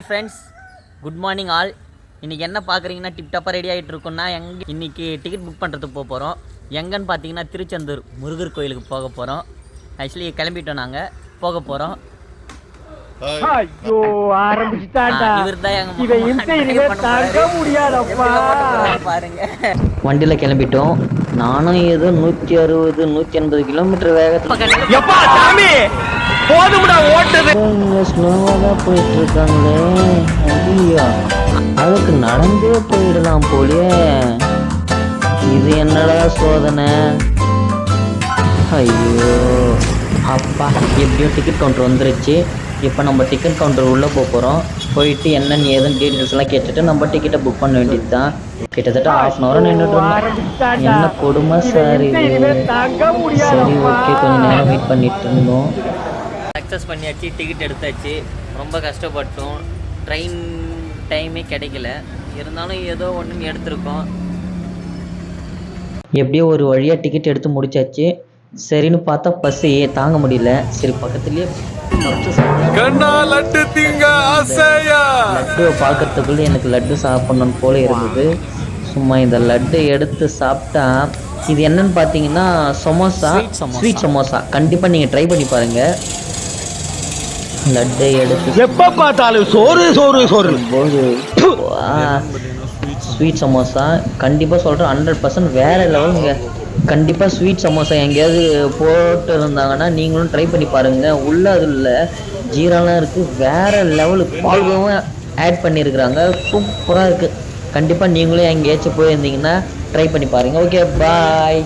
Friends good morning all இன்றைக்கி என்ன பார்க்குறீங்கன்னா டிப்டாப்பாக ரெடி ஆகிட்டு இருக்கோம்னா எங்கே இன்றைக்கி டிக்கெட் புக் பண்ணுறதுக்கு போக போகிறோம் எங்கன்னு பார்த்தீங்கன்னா திருச்செந்தூர் முருகர் கோயிலுக்கு போக போகிறோம் ஆக்சுவலி கிளம்பிட்டோம் நாங்கள் போக போகிறோம் வண்டியில் கிளம்பிட்டோம். நானும் ஏதோ நூற்றி அறுபது நூற்றி எண்பது கிலோமீட்டர் வேகத்தில் போதும்டா ஓட்டது. ஸ்லோவாக போயிட்டு இருக்காங்களே ஐயோ. அதுக்கு நடந்தே போயிடலாம் போலியே. இது என்னடா சோதனை? ஐயோ. அப்பா எப்படியோ டிக்கெட் கவுண்டர் வந்துருச்சு. இப்போ நம்ம டிக்கெட் கவுண்டர் உள்ளே போக போகிறோம் போயிட்டு என்னென்னு ஏதுன்னு டீட்டெயில்ஸ் எல்லாம் கேட்டுட்டு நம்ம டிக்கெட்டை புக் பண்ண வேண்டியது தான் கிட்டத்தட்ட ஹாஃப் அன் ஹவர் நின்றுட்டு என்ன கொடுமை சார் இது சரி ஓகே கொஞ்ச நேரம் வெயிட் பண்ணிட்டு இருந்தோம். சக்ஸஸ் பண்ணியாச்சு டிக்கெட் எடுத்தாச்சு. ரொம்ப கஷ்டப்பட்டோம். ட்ரெயின் டைமே கிடைக்கல. இருந்தாலும் ஏதோ ஒன்று எடுத்திருக்கோம். எப்படியோ ஒரு வழியாக டிக்கெட் எடுத்து முடிச்சாச்சு. சரின்னு பார்த்தா பஸ்ஸு தாங்க முடியல. சரி பக்கத்துலேயே கண்ணா லட்டு திங்க ஆசையா? லட்டுவை பார்க்கறதுக்குள்ளே எனக்கு லட்டு சாப்பிடணும் போல இருந்தது. சும்மா இந்த லட்டு எடுத்து சாப்பிட்டா இது என்னன்னு பார்த்தீங்கன்னா சமோசா ஸ்வீட் சமோசா. கண்டிப்பாக நீங்கள் ட்ரை பண்ணி பாருங்கள் லட்டை எடுத்து எப்ப பார்த்தாலும் சோறு சோறு சோறு. போது. ஸ்வீட் சமோசா கண்டிப்பாக சொல்கிறேன் ஹண்ட்ரட் பர்சன்ட் வேறு லெவலுங்க கண்டிப்பாக ஸ்வீட் சமோசா எங்கேயாவது போட்டு இருந்தாங்கன்னா நீங்களும் ட்ரை பண்ணி பாருங்கள் உள்ள அதில் ஜீராலாம் இருக்குது வேறு லெவலு பால்கவும் ஆட் பண்ணியிருக்கிறாங்க சூப்பராக இருக்குது கண்டிப்பாக நீங்களும் எங்கேயாச்சும் போயிருந்தீங்கன்னா ட்ரை பண்ணி பாருங்கள் ஓகே பாய்